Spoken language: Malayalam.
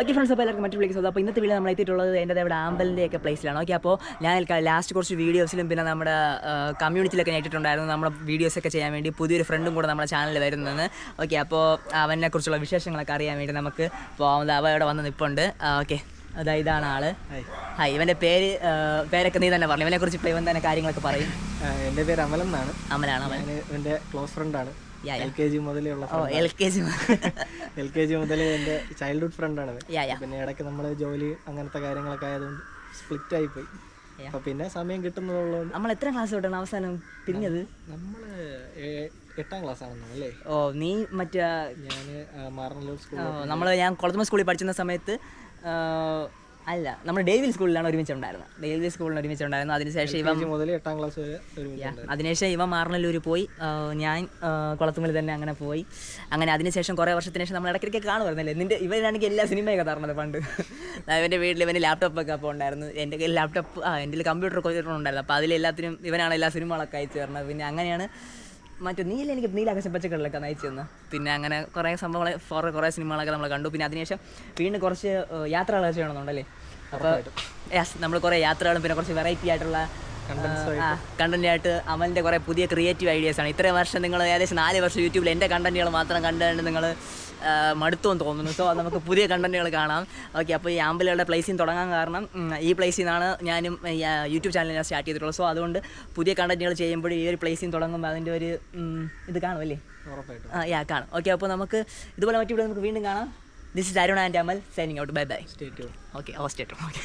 ഓക്കെ ഫ്രണ്ട്സ് അപ്പോൾ എല്ലാവർക്കും മറ്റു പ്ലേസ് അപ്പോൾ ഇന്നത്തെ വീഡിയോ നമ്മൾ എത്തിയിട്ടുള്ളത് എന്റെ ഇവിടെ ആമ്പലിന്റെയൊക്കെ പ്ലേസിലാണ് ഓക്കെ അപ്പോൾ ഞാൻ ലാസ്റ്റ് കുറച്ച് വീഡിയോസിലും പിന്നെ നമ്മുടെ കമ്മ്യൂണിറ്റിയിലൊക്കെ ഞാൻ ഇട്ടിട്ടുണ്ടായിരുന്നു. നമ്മുടെ വീഡിയോസൊക്കെ ചെയ്യാൻ വേണ്ടി പുതിയൊരു ഫ്രണ്ടും കൂടെ നമ്മുടെ ചാനലിൽ വരുന്നത് ഓക്കെ അപ്പോൾ അവനെ കുറിച്ചുള്ള വിശേഷങ്ങളൊക്കെ അറിയാൻ വേണ്ടി നമുക്ക് പോകുന്നത് അവ ഇവിടെ വന്ന് നിൽപ്പുണ്ട് ഓക്കെ അതാ ഇതാണ് ആൾ. ഹായ് ഇവന്റെ പേര് പേരൊക്കെ നീ തന്നെ പറഞ്ഞു. ഇവനെ കുറിച്ച് ഇപ്പോൾ ഇവൻ തന്നെ കാര്യങ്ങളൊക്കെ പറയും. എന്റെ പേര് അമലെന്നാണ്. അമലാണ് അവൻ എന്റെ ക്ലോസ് ഫ്രണ്ടാണ്. എൽ കെ ജി മുതലേ ഉള്ള L K G L K G മുതലേ എന്റെ ചൈൽഡ്ഹുഡ് ഫ്രണ്ടാണ് പിന്നെ ഇടയ്ക്ക് നമ്മൾ ജോലി അങ്ങനത്തെ കാര്യങ്ങളൊക്കെ ആയതുകൊണ്ട് സ്പ്ലിറ്റ് ആയിപ്പോയി അപ്പം പിന്നെ സമയം കിട്ടുന്നതുള്ളതുകൊണ്ട് നമ്മൾ എത്ര ക്ലാസ് തൊട്ടാണ് അവസാനം പിരിഞ്ഞത്? നമ്മൾ എട്ടാം ക്ലാസ് ആണെന്നോ അല്ലേ? ഓ നീ മറ്റേ ഞാൻ മാറനല്ലൂർ സ്കൂൾ നമ്മൾ ഞാൻ കൊളത്തുമ സ്കൂളിൽ പഠിച്ചിരുന്ന സമയത്ത് അല്ല നമ്മൾ ഡേവിൽ സ്കൂളിലാണ് ഒരുമിച്ചുണ്ടായിരുന്നത്. ഡേവിൽ സ്കൂളിൽ ഒരുമിച്ചുണ്ടായിരുന്നു. അതിനുശേഷം ഇവ മുതൽ എട്ടാം ക്ലാസ് വരെ അതിനുശേഷം ഇവ മാറനല്ലൂർ പോയി. ഞാൻ കുളത്തുമ്പിൽ തന്നെ അങ്ങനെ പോയി. അങ്ങനെ അതിനുശേഷം കുറേ വർഷത്തിന് ശേഷം നമ്മൾ ഇടയ്ക്കിടയ്ക്ക് കാണുമായിരുന്നല്ലേ? നിന്റെ ഇവനാണെങ്കിൽ എല്ലാ സിനിമയൊക്കെ തരണത് പണ്ട്. അവന്റെ ഇവന്റെ വീട്ടിൽ ഇവന്റെ ലാപ്ടോപ്പൊക്കെ അപ്പോൾ ഉണ്ടായിരുന്നു. എന്റെ കയ്യിൽ ലാപ്ടോപ്പ് ആ എന്റെ കമ്പ്യൂട്ടർ ഉണ്ടായിരുന്നു. അപ്പോൾ അതിലെല്ലാത്തിനും ഇവനാണ് എല്ലാ സിനിമകളൊക്കെ അയച്ചു തരുന്നത്. പിന്നെ അങ്ങനെയാണ് മറ്റേ നീല എനിക്ക് നീലാകാശം പച്ചക്കറിലൊക്കെ നയിച്ചു തന്നു. പിന്നെ അങ്ങനെ കുറേ സംഭവങ്ങൾ കുറേ കുറേ സിനിമകളൊക്കെ നമ്മൾ കണ്ടു. പിന്നെ അതിനുശേഷം വീണ്ടും കുറച്ച് യാത്രകളൊക്കെ ചെയ്യണമെന്നുണ്ടല്ലേ? അപ്പോൾ യെസ് നമ്മൾ കുറേ യാത്രകളും പിന്നെ കുറച്ച് വെറൈറ്റി ആയിട്ടുള്ള കണ്ടന്റ് ആയിട്ട് അമലിന്റെ കുറെ പുതിയ ക്രിയേറ്റീവ് ഐഡിയാസ് ആണ്. ഇത്രയും വർഷം നിങ്ങൾ ഏകദേശം നാല് വർഷം യൂട്യൂബിൽ എന്റെ കണ്ടന്റുകൾ മാത്രം കണ്ടുകൊണ്ട് നിങ്ങൾ മടുത്തുമെന്ന് തോന്നുന്നു. സോ നമുക്ക് പുതിയ കണ്ടന്റുകൾ കാണാം. ഓക്കെ അപ്പോൾ ഈ ആമ്പലുകളുടെ പ്ലേസിൽ തുടങ്ങാൻ കാരണം ഈ പ്ലേസിൽ നിന്നാണ് ഞാനും യൂട്യൂബ് ചാനൽ ഞാൻ സ്റ്റാർട്ട് ചെയ്തിട്ടുള്ളത്. സോ അതുകൊണ്ട് പുതിയ കണ്ടന്റുകൾ ചെയ്യുമ്പോൾ ഈ ഒരു പ്ലേസിൽ തുടങ്ങുമ്പോൾ അതിന്റെ ഒരു ഇത് കാണുമല്ലേ യാ കാണും. ഓക്കെ അപ്പോൾ നമുക്ക് ഇതുപോലെ മറ്റു നമുക്ക് വീണ്ടും കാണാം. This is Arun and Amal signing out bye bye okay oh state okay